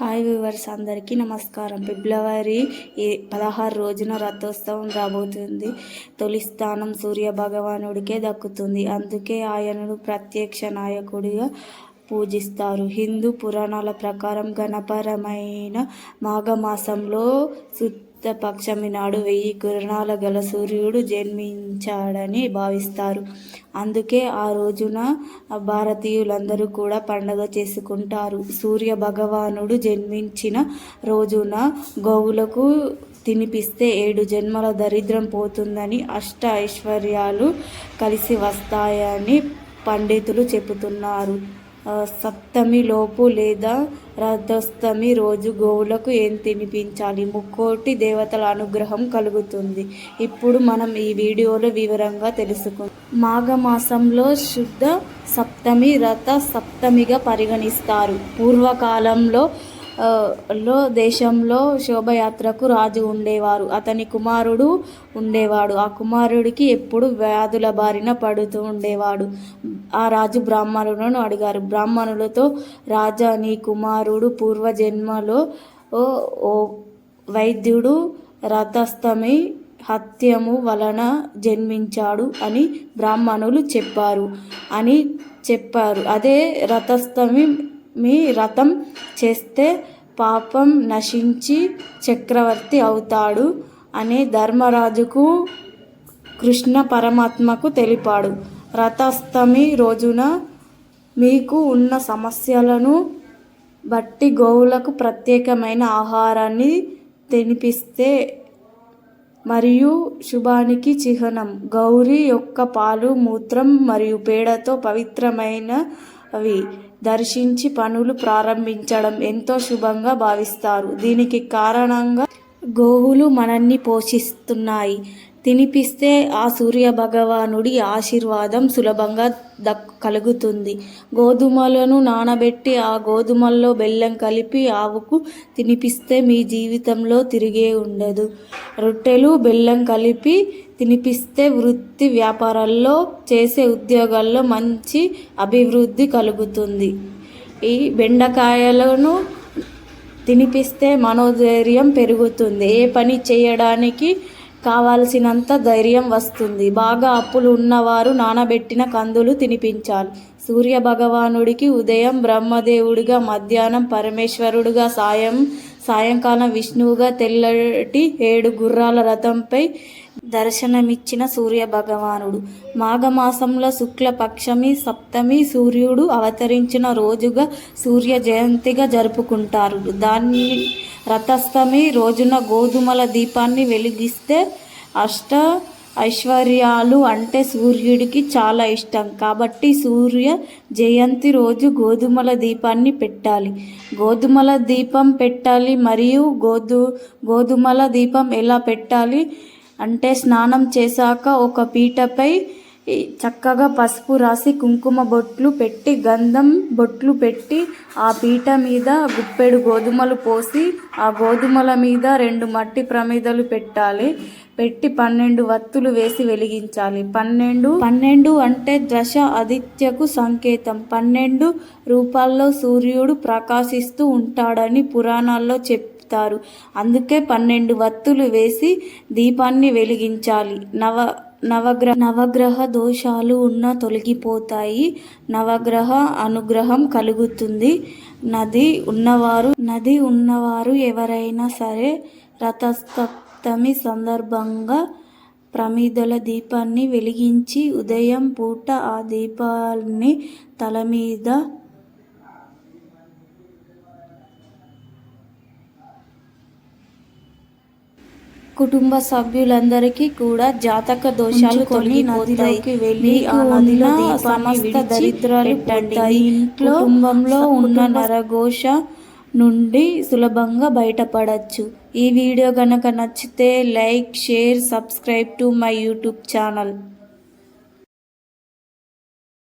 Hi viewers అందరికీ నమస్కారం. ఫిబ్రవరి పదహారు రోజున రథోత్సవం రాబోతుంది. తొలి స్థానం సూర్య భగవానుడికే దక్కుతుంది. అందుకే ఆయనను ప్రత్యక్ష నాయకుడిగా పూజిస్తారు. హిందూ పురాణాల ప్రకారం గణపరమైన మాఘమాసంలో శుద్ధపక్షమి నాడు వెయ్యి కిరణాల గల సూర్యుడు జన్మించాడని భావిస్తారు. అందుకే ఆ రోజున భారతీయులందరూ కూడా పండగ చేసుకుంటారు. సూర్య భగవానుడు జన్మించిన రోజున గోవులకు తినిపిస్తే ఏడు జన్మల దరిద్రం పోతుందని అష్ట ఐశ్వర్యాలు కలిసి వస్తాయని పండితులు చెబుతున్నారు. సప్తమి లోపు లేదా రథోత్సమి రోజు గోవులకు ఏం తినిపించాలి? ముక్కోటి దేవతల అనుగ్రహం కలుగుతుంది. ఇప్పుడు మనం ఈ వీడియోలో వివరంగా తెలుసుకుందాం. మాఘమాసంలో శుద్ధ సప్తమి రథ సప్తమిగా పరిగణిస్తారు. పూర్వకాలంలో లో దేశంలో శోభయాత్రకు రాజు ఉండేవారు. అతని కుమారుడు ఉండేవాడు. ఆ కుమారుడికి ఎప్పుడు వ్యాధుల బారిన పడుతూ ఉండేవాడు. ఆ రాజు బ్రాహ్మణులను అడిగారు. బ్రాహ్మణులతో రాజా నీ కుమారుడు పూర్వజన్మలో ఓ ఓ వైద్యుడు రథస్థమి హత్యము వలన జన్మించాడు అని బ్రాహ్మణులు చెప్పారు. అని చెప్పారు. అదే రథస్థమి మీ రథం చేస్తే పాపం నశించి చక్రవర్తి అవుతాడు అని ధర్మరాజుకు కృష్ణ పరమాత్మకు తెలిపాడు. రథాష్టమి రోజున మీకు ఉన్న సమస్యలను బట్టి గోవులకు ప్రత్యేకమైన ఆహారాన్ని తినిపిస్తే మరియు శుభానికి చిహ్నం. గౌరి యొక్క పాలు మూత్రం మరియు పేడతో పవిత్రమైనవి. దర్శించి పనులు ప్రారంభించడం ఎంతో శుభంగా భావిస్తారు. దీనికి కారణంగా గోవులు మనల్ని పోషిస్తున్నాయి. తినిపిస్తే ఆ సూర్య భగవానుడి ఆశీర్వాదం సులభంగా దక్ కలుగుతుంది. గోధుమలను నానబెట్టి ఆ గోధుమల్లో బెల్లం కలిపి ఆవుకు తినిపిస్తే మీ జీవితంలో తిరిగే ఉండదు. రొట్టెలు బెల్లం కలిపి తినిపిస్తే వృత్తి వ్యాపారాల్లో చేసే ఉద్యోగాల్లో మంచి అభివృద్ధి కలుగుతుంది. ఈ బెండకాయలను తినిపిస్తే మనోధైర్యం పెరుగుతుంది. ఏ పని చేయడానికి కావాల్సినంత ధైర్యం వస్తుంది. బాగా అప్పులు ఉన్నవారు నానబెట్టిన కందులు తినిపించాలి. సూర్య భగవానుడికి ఉదయం బ్రహ్మదేవుడిగా మధ్యాహ్నం పరమేశ్వరుడుగా సాయం సాయంకాలం విష్ణువుగా తెల్లటి ఏడు గుర్రాల రథంపై దర్శనమిచ్చిన సూర్య భగవానుడు మాఘమాసంలో శుక్లపక్షమి సప్తమి సూర్యుడు అవతరించిన రోజుగా సూర్య జయంతిగా జరుపుకుంటారు. దాన్ని రథస్థమి రోజున గోధుమల దీపాన్ని వెలిగిస్తే అష్ట ఐశ్వర్యాలు అంటే సూర్యుడికి చాలా ఇష్టం. కాబట్టి సూర్య జయంతి రోజు గోధుమల దీపాన్ని పెట్టాలి. గోధుమల దీపం పెట్టాలి మరియు గోధు గోధుమల దీపం ఎలా పెట్టాలి అంటే స్నానం చేశాక ఒక పీటపై చక్కగా పసుపు రాసి కుంకుమ బొట్లు పెట్టి గంధం బొట్లు పెట్టి ఆ పీట మీద గుప్పెడు గోధుమలు పోసి ఆ గోధుమల మీద రెండు మట్టి ప్రమిదలు పెట్టాలి. పెట్టి పన్నెండు వత్తులు వేసి వెలిగించాలి. పన్నెండు పన్నెండు అంటే దశ ఆదిత్యకు సంకేతం. పన్నెండు రూపాల్లో సూర్యుడు ప్రకాశిస్తూ ఉంటాడని పురాణాల్లో చెప్తారు. అందుకే పన్నెండు వత్తులు వేసి దీపాన్ని వెలిగించాలి. నవ నవగ్రహ నవగ్రహ దోషాలు ఉన్న తొలగిపోతాయి. నవగ్రహ అనుగ్రహం కలుగుతుంది. నది ఉన్నవారు నది ఉన్నవారు ఎవరైనా సరే రథసప్తమి సందర్భంగా ప్రమిదల దీపాన్ని వెలిగించి ఉదయం పూట ఆ దీపాన్ని తల మీద కుటుంబ సభ్యులందరికీ కూడా జాతక దోషాలు తొలగిపోతాయి. వెళ్ళి నదిలో సమస్త దరిద్రాలు ఇంట్లో కుటుంబంలో ఉన్న నరఘోష నుండి సులభంగా బయటపడచ్చు. ఈ వీడియో గనక నచ్చితే like share subscribe to my YouTube channel.